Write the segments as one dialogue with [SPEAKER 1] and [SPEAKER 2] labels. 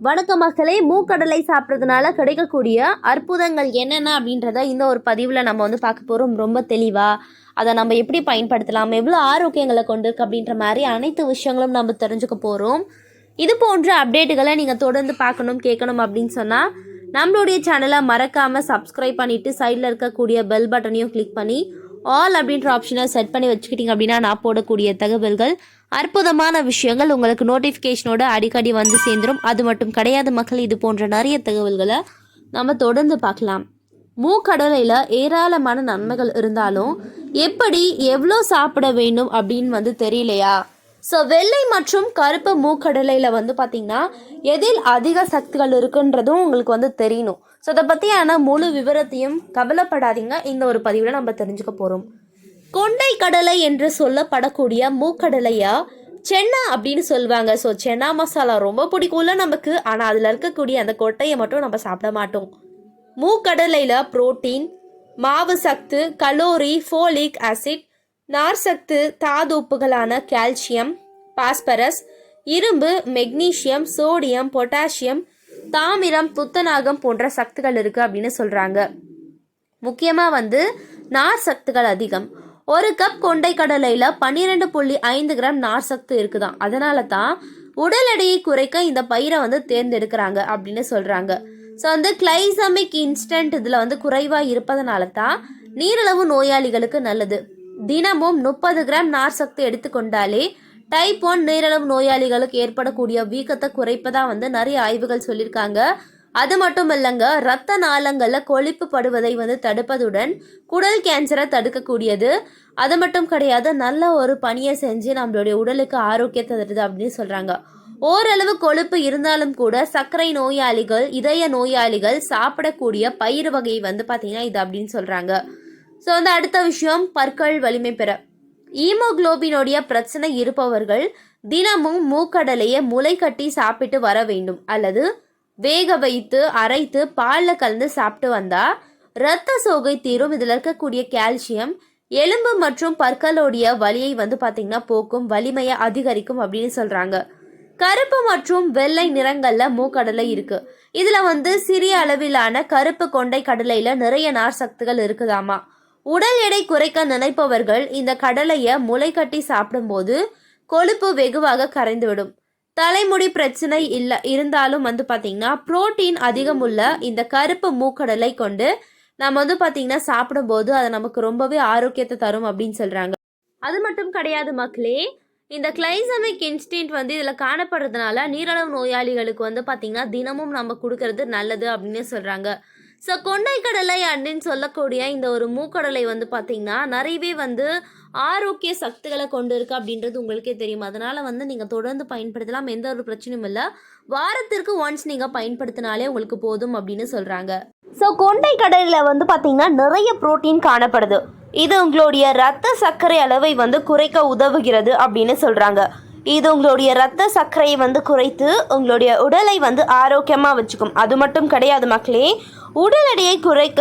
[SPEAKER 1] வணக்கம் மக்களே மூக்கடலை சாப்பிட்றதுனால கிடைக்கக்கூடிய அற்புதங்கள் என்னென்ன அப்படின்றத இந்த ஒரு பதிவில் நம்ம வந்து பார்க்க போகிறோம் ரொம்ப தெளிவாக அதை நம்ம எப்படி பயன்படுத்தலாம் எவ்வளோ ஆரோக்கியங்களை கொண்டிருக்கு அப்படின்ற மாதிரி அனைத்து விஷயங்களும் நம்ம தெரிஞ்சுக்க போகிறோம் இது போன்ற அப்டேட்டுகளை நீங்கள் தொடர்ந்து பார்க்கணும் கேட்கணும் அப்படின்னு சொன்னால் நம்மளுடைய சேனலை மறக்காமல் சப்ஸ்கிரைப் பண்ணிவிட்டு சைடில் இருக்கக்கூடிய பெல் பட்டனையும் கிளிக் பண்ணி ஆல் அப்படின்ற ஆப்ஷனை செட் பண்ணி வச்சுக்கிட்டிங்க அப்படின்னா நான் போடக்கூடிய தகவல்கள் அற்புதமான விஷயங்கள் உங்களுக்கு நோட்டிஃபிகேஷனோட அடிக்கடி வந்து சேர்ந்துரும். அது மட்டும் கிடையாது மக்கள் இது போன்ற நிறைய தகவல்களை நம்ம தொடர்ந்து பார்க்கலாம். மூக்கடலையில் ஏராளமான நன்மைகள் இருந்தாலும் எப்படி எவ்வளோ சாப்பிட வேண்டும் அப்படின்னு வந்து தெரியலையா? ஸோ வெள்ளை மற்றும் கருப்பு மூக்கடலையில் வந்து பார்த்திங்கன்னா எதில் அதிக சக்திகள் இருக்குன்றதும் உங்களுக்கு வந்து தெரியணும். ஸோ அதை பற்றியான முழு விவரத்தையும் கவலைப்படாதீங்க. இந்த ஒரு பதிவில் நம்ம தெரிஞ்சுக்க போகிறோம் கொண்டை கடலை என்று சொல்லப்படக்கூடிய மூக்கடலையா? சென்னா அப்படின்னு சொல்லுவாங்க. ஸோ சென்னா மசாலா ரொம்ப பிடிக்கும்ல நமக்கு. ஆனால் அதில் இருக்கக்கூடிய அந்த கொட்டையை மட்டும் நம்ம சாப்பிட மாட்டோம். மூக்கடலையில் புரோட்டீன் மாவு சத்து கலோரி ஃபோலிக் ஆசிட் நார் சத்து தாது உப்புகளான கால்சியம் பாஸ்பரஸ் இரும்பு மெக்னீசியம் சோடியம் பொட்டாசியம் தாமிரம் துத்தநாகம் போன்ற சத்துக்கள் இருக்குது அப்படின்னு சொல்கிறாங்க முக்கியமாக வந்து நார் சத்துக்கள் அதிகம். ஒரு கப் கொண்டை கடலையில் பன்னிரெண்டு புள்ளி ஐந்து கிராம் நார் சத்து இருக்குதாம். அதனால தான் உடல் எடையை குறைக்க இந்த பயிரை வந்து தேர்ந்தெடுக்கிறாங்க அப்படின்னு சொல்கிறாங்க ஸோ வந்து கிளைசமிக் இன்ஸ்டன்ட் இதில் வந்து குறைவாக இருப்பதனால தான் நீரிழவு நோயாளிகளுக்கு நல்லது. தினமும் முப்பது கிராம் நார் சத்து எடுத்துக்கொண்டாலே டைப் ஒன் நீரிழவு நோயாளிகளுக்கு ஏற்படக்கூடிய வீக்கத்தை குறைப்பதாக வந்து நிறைய ஆய்வுகள் சொல்லியிருக்காங்க. அது மட்டும் இல்லைங்க ரத்த நாளங்களில் கொழுப்பு படுவதை வந்து தடுப்பதுடன் குடல் கேன்சரை தடுக்கக்கூடியது. அது மட்டும் கிடையாது நல்ல ஒரு பணியை செஞ்சு நம்மளுடைய உடலுக்கு ஆரோக்கியத்தை தருது அப்படின்னு சொல்கிறாங்க ஓரளவு கொழுப்பு இருந்தாலும் கூட சர்க்கரை நோயாளிகள் இதய நோயாளிகள் சாப்பிடக்கூடிய பயிர் வகை வந்து பார்த்தீங்கன்னா இது அப்படின்னு சொல்கிறாங்க ஸோ வந்து அடுத்த விஷயம் பற்கள் வலிமை பெற. ஈமோக்ளோபினுடைய பிரச்சனை இருப்பவர்கள் தினமும் மூக்கடலையை முளை கட்டி சாப்பிட்டு வர வேண்டும். அல்லது வேக வைத்து அரைத்து பாலில் கலந்து சாப்பிட்டு வந்தா இரத்த சோகை தீரும். இதில் இருக்கக்கூடிய கால்சியம் எலும்பு மற்றும் பற்களுடைய வலியை வந்து பார்த்தீங்கன்னா போக்கும் வலிமையை அதிகரிக்கும் அப்படின்னு சொல்கிறாங்க கருப்பு மற்றும் வெள்ளை நிறங்கள்ல மூக்கடலை இருக்கு. இதுல வந்து சிறிய அளவிலான கருப்பு கொண்டை கடலையில நிறைய நார் சத்துகள் இருக்குதாமா? உடல் எடை குறைக்க நினைப்பவர்கள் இந்த கடலையை முளை கட்டி சாப்பிடும்போது கொழுப்பு வெகுவாக கரைந்துவிடும். தலைமுடி பிரச்சனை இல்லை இருந்தாலும் வந்து பார்த்தீங்கன்னா புரோட்டீன் அதிகமுள்ள இந்த கருப்பு மூக்கடலை கொண்டு நம்ம வந்து பார்த்தீங்கன்னா சாப்பிடும்போது அது நமக்கு ரொம்பவே ஆரோக்கியத்தை தரும் அப்படின்னு சொல்கிறாங்க அது மட்டும் கிடையாது மக்களே இந்த கிளைசமிக் இன்ஸ்டின்ட் வந்து இதில் காணப்படுறதுனால நீரிழிவு நோயாளிகளுக்கு வந்து பார்த்திங்கன்னா தினமும் நம்ம கொடுக்கறது நல்லது அப்படின்னு சொல்கிறாங்க ஸோ கொண்டை கடலை அப்படின்னு சொல்லக்கூடிய இந்த ஒரு மூக்கடலை வந்து பார்த்திங்கன்னா நிறையவே வந்து ஆரோக்கிய சக்திகளை கொண்டுருக்கு அப்படின்றது உங்களுக்கே தெரியும். அதனால் வந்து நீங்கள் தொடர்ந்து பயன்படுத்தலாம். எந்த ஒரு பிரச்சனையும் இல்லை. வாரத்திற்கு ஒன்ஸ் நீங்கள் பயன்படுத்தினாலே உங்களுக்கு போதும் அப்படின்னு சொல்கிறாங்க ஸோ கொண்டை கடலில் வந்து பார்த்திங்கன்னா நிறைய புரோட்டீன் காணப்படுது. இது உங்களுடைய ரத்த சர்க்கரை அளவை வந்து குறைக்க உதவுகிறது அப்படின்னு சொல்கிறாங்க இது உங்களுடைய ரத்த சர்க்கரையை வந்து குறைத்து உங்களுடைய உடலை வந்து ஆரோக்கியமாக வச்சுக்கும். அது மட்டும் கிடையாது மக்களே. உடல் எடையை குறைக்க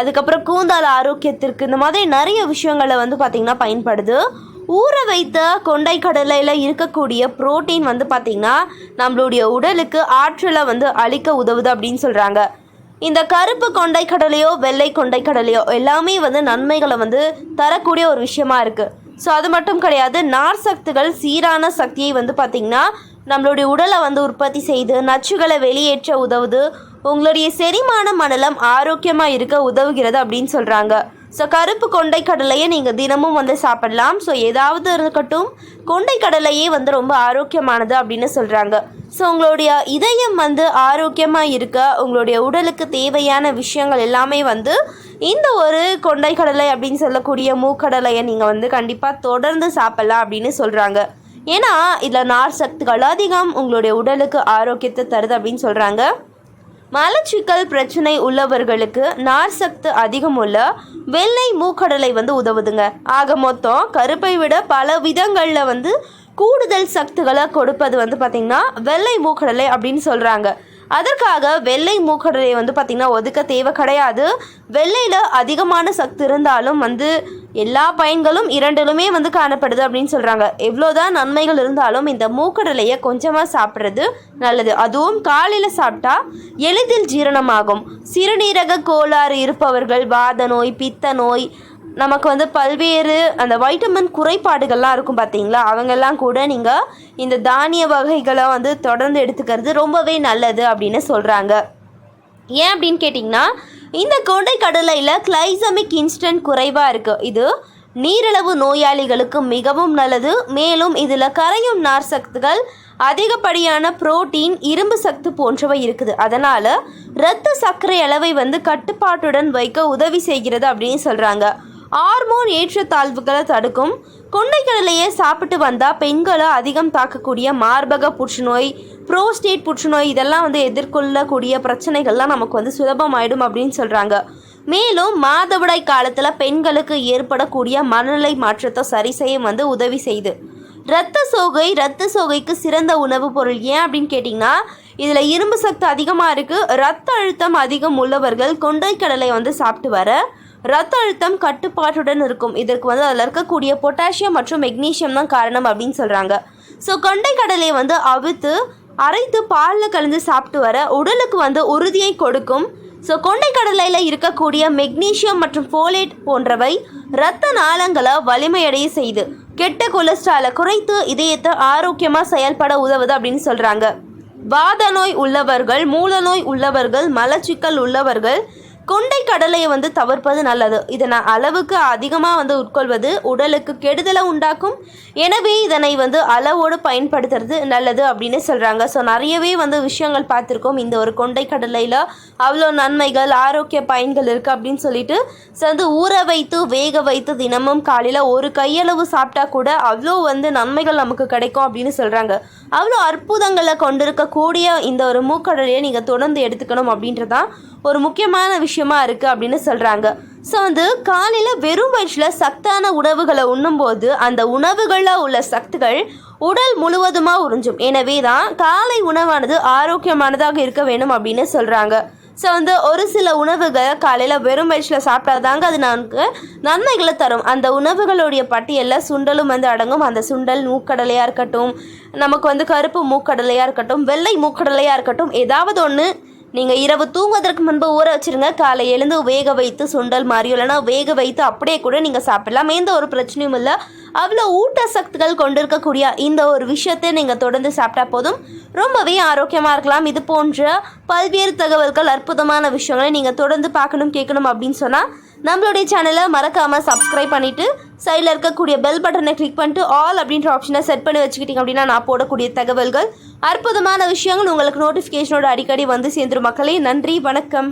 [SPEAKER 1] அதுக்கப்புறம் கூந்தல் ஆரோக்கியத்திற்கு இந்த மாதிரி நிறைய விஷயங்களை வந்து பார்த்திங்கன்னா பயன்படுது. ஊற வைத்த கொண்டை கடலையில் இருக்கக்கூடிய புரோட்டீன் வந்து பார்த்திங்கன்னா நம்மளுடைய உடலுக்கு ஆற்றலை வந்து அளிக்க உதவுது அப்படின்னு சொல்கிறாங்க இந்த கருப்பு கொண்டை கடலையோ வெள்ளை கொண்டை கடலையோ எல்லாமே வந்து நன்மைகளை வந்து தரக்கூடிய ஒரு விஷயமா இருக்குது ஸோ அது மட்டும் கிடையாது நார் சத்துகள் சீரான சக்தியை வந்து பார்த்திங்கன்னா நம்மளுடைய உடலை வந்து உற்பத்தி செய்து நச்சுகளை வெளியேற்ற உதவுது உங்களுடைய செரிமான மண்டலம் ஆரோக்கியமாக இருக்க உதவுகிறது அப்படின்னு சொல்கிறாங்க ஸோ கருப்பு கொண்டை கடலையை நீங்கள் தினமும் வந்து சாப்பிடலாம். ஸோ ஏதாவது இருக்கட்டும் கொண்டை கடலையே வந்து ரொம்ப ஆரோக்கியமானது அப்படின்னு சொல்கிறாங்க ஸோ உங்களுடைய இதயம் வந்து ஆரோக்கியமாக இருக்க உங்களுடைய உடலுக்கு தேவையான விஷயங்கள் எல்லாமே வந்து இந்த ஒரு கொண்டை கடலை அப்படின்னு சொல்லக்கூடிய மூக்கடலையை நீங்கள் வந்து கண்டிப்பாக தொடர்ந்து சாப்பிடலாம் அப்படின்னு சொல்கிறாங்க ஏன்னா இதில் நார் சத்துக்கள் அதிகம் உங்களுடைய உடலுக்கு ஆரோக்கியத்தை தருது அப்படின்னு சொல்கிறாங்க மலச்சிக்கல் பிரச்சனை உள்ளவர்களுக்கு நார் சத்து அதிகம் உள்ள வெள்ளை மூக்கடலை வந்து உதவுதுங்க. ஆக மொத்தம் கருப்பை விட பல விதங்களில் வந்து கூடுதல் சக்திகளை கொடுப்பது வந்து பார்த்திங்கன்னா வெள்ளை மூக்கடலை அப்படின்னு சொல்கிறாங்க அதற்காக வெள்ளை மூக்கடலை வந்து பார்த்திங்கன்னா ஒதுக்க தேவை கிடையாது. வெள்ளையில் அதிகமான சக்தி இருந்தாலும் வந்து எல்லா பயன்களும் இரண்டிலுமே வந்து காணப்படுது அப்படின்னு சொல்கிறாங்க எவ்வளோதான் நன்மைகள் இருந்தாலும் இந்த மூக்கடலையை கொஞ்சமாக சாப்பிட்றது நல்லது. அதுவும் காலையில் சாப்பிட்டா எளிதில் ஜீரணமாகும். சிறுநீரக கோளாறு இருப்பவர்கள் வாத நோய் பித்த நோய் நமக்கு வந்து பல்வேறு அந்த வைட்டமின் குறைபாடுகள்லாம் இருக்கும் பார்த்தீங்களா அவங்கெல்லாம் கூட நீங்கள் இந்த தானிய வகைகளை வந்து தொடர்ந்து எடுத்துக்கிறது ரொம்பவே நல்லது அப்படின்னு சொல்கிறாங்க ஏன் அப்படின்னு கேட்டிங்கன்னா இந்த கொண்டை கடலையில் கிளைசமிக் இன்ஸ்டன்ட் குறைவாக இருக்குது இது நீரிழவு நோயாளிகளுக்கு மிகவும் நல்லது. மேலும் இதில் கரையும் நார் சத்துகள் அதிகப்படியான புரோட்டீன் இரும்பு சத்து போன்றவை இருக்குது. அதனால் இரத்த சர்க்கரை அளவை வந்து கட்டுப்பாட்டுடன் வைக்க உதவி செய்கிறது அப்படின்னு சொல்கிறாங்க ஹார்மோன் ஏற்றத்தாழ்வுகளை தடுக்கும். கொண்டைக்கடலையை சாப்பிட்டு வந்தால் பெண்களை அதிகம் தாக்கக்கூடிய மார்பக புற்றுநோய் புரோஸ்டேட் புற்றுநோய் இதெல்லாம் வந்து எதிர்கொள்ளக்கூடிய பிரச்சனைகள்லாம் நமக்கு வந்து சுலபமாயிடும் அப்படின்னு சொல்கிறாங்க மேலும் மாதவிடாய் காலத்தில் பெண்களுக்கு ஏற்படக்கூடிய மனநிலை மாற்றத்தை சரி செய்ய வந்து உதவி செய்யுது இரத்த சோகை இரத்த சோகைக்கு சிறந்த உணவுப் பொருள் ஏன் அப்படின்னு கேட்டிங்கன்னா இதில் இரும்பு சத்து அதிகமாக இருக்குது ரத்த அழுத்தம் அதிகம் உள்ளவர்கள் கொண்டைக்கடலை வந்து சாப்பிட்டு வர ரத்த அழுத்தம் கட்டுப்பாட்டுடன் இருக்கும். இதற்கு வந்து அதில் இருக்கக்கூடிய பொட்டாசியம் மற்றும் மெக்னீசியம் தான் காரணம் அப்படின்னு சொல்கிறாங்க ஸோ கொண்டைக்கடலையை வந்து அவித்து அரைத்து பாலில் கலந்து சாப்பிட்டு வர உடலுக்கு வந்து உறுதியை கொடுக்கும். ஸோ கொண்டைக்கடலையில் இருக்கக்கூடிய மெக்னீசியம் மற்றும் ஃபோலேட் போன்றவை இரத்த நாளங்களை வலிமையடைய செய்து கெட்ட கொலஸ்ட்ராலை குறைத்து இதயத்தை ஆரோக்கியமாக செயல்பட உதவுது அப்படின்னு சொல்கிறாங்க வாத நோய் உள்ளவர்கள் மூல நோய் உள்ளவர்கள் மலச்சிக்கல் உள்ளவர்கள் கொண்டை கடலையை வந்து தவிர்ப்பது நல்லது. இதனை அளவுக்கு அதிகமாக வந்து உட்கொள்வது உடலுக்கு கெடுதலை உண்டாக்கும். எனவே இதனை வந்து அளவோடு பயன்படுத்துறது நல்லது அப்படின்னு சொல்கிறாங்க ஸோ நிறையவே வந்து விஷயங்கள் பார்த்துருக்கோம். இந்த ஒரு கொண்டை கடலையில் அவ்வளோ நன்மைகள் ஆரோக்கிய பயன்கள் இருக்குது அப்படின்னு சொல்லிட்டு ஸோ வந்து ஊற வைத்து வேக வைத்து தினமும் காலையில் ஒரு கையளவு சாப்பிட்டா கூட அவ்வளோ வந்து நன்மைகள் நமக்கு கிடைக்கும் அப்படின்னு சொல்கிறாங்க அவ்வளோ அற்புதங்களை கொண்டிருக்கக்கூடிய இந்த ஒரு மூக்கடலையை நீங்கள் தொடர்ந்து எடுத்துக்கணும் அப்படின்றதான் ஒரு முக்கியமான விஷயம். இருக்குது அப்படின்னு சொல்கிறாங்க ஸோ வந்து காலையில் வெறும் வயிற்றில் சத்தான உணவுகளை உண்ணும்போது அந்த உணவுகளில் உள்ள சத்துகள் உடல் முழுவதுமாக உறிஞ்சும். எனவே தான் காலை உணவானது ஆரோக்கியமானதாக இருக்க வேணும் அப்படின்னு சொல்கிறாங்க ஸோ வந்து ஒரு சில உணவுகள் காலையில் வெறும் வயிற்றில் சாப்பிட்டாதாங்க அது நமக்கு நன்மைகளை தரும். அந்த உணவுகளுடைய பட்டியலில் சுண்டலும் வந்து அடங்கும். அந்த சுண்டல் மூக்கடலையாக இருக்கட்டும் நமக்கு வந்து கருப்பு மூக்கடலையாக இருக்கட்டும் வெள்ளை மூக்கடலையாக இருக்கட்டும் ஏதாவது ஒன்று நீங்கள் இரவு தூங்குவதற்கு முன்பு ஊற வச்சுருங்க. காலை எழுந்து வேக வைத்து சுண்டல் மாதிரி இல்லைன்னா வேக வைத்து அப்படியே கூட நீங்கள் சாப்பிடலாம். எந்த ஒரு பிரச்சனையும் இல்லை. அவ்வளோ ஊட்டச்சத்துக்கள் கொண்டிருக்கக்கூடிய இந்த ஒரு விஷயத்தை நீங்கள் தொடர்ந்து சாப்பிட்டா போதும். ரொம்பவே ஆரோக்கியமாக இருக்கலாம். இது போன்ற பல்வேறு தகவல்கள் அற்புதமான விஷயங்களை நீங்கள் தொடர்ந்து பார்க்கணும் கேட்கணும் அப்படின்னு சொன்னால் நம்மளுடைய சேனலை மறக்காமல் சப்ஸ்கிரைப் பண்ணிவிட்டு சைடில் இருக்கக்கூடிய பெல் பட்டனை கிளிக் பண்ணிட்டு ஆல் அப்படின்ற ஆப்ஷனை செட் பண்ணி வச்சுக்கிட்டிங்க அப்படின்னா நான் போடக்கூடிய தகவல்கள் அற்புதமான விஷயங்கள் உங்களுக்கு நோட்டிஃபிகேஷனோட அடிக்கடி வந்து சேர்ந்துரும் மக்களே. நன்றி வணக்கம்.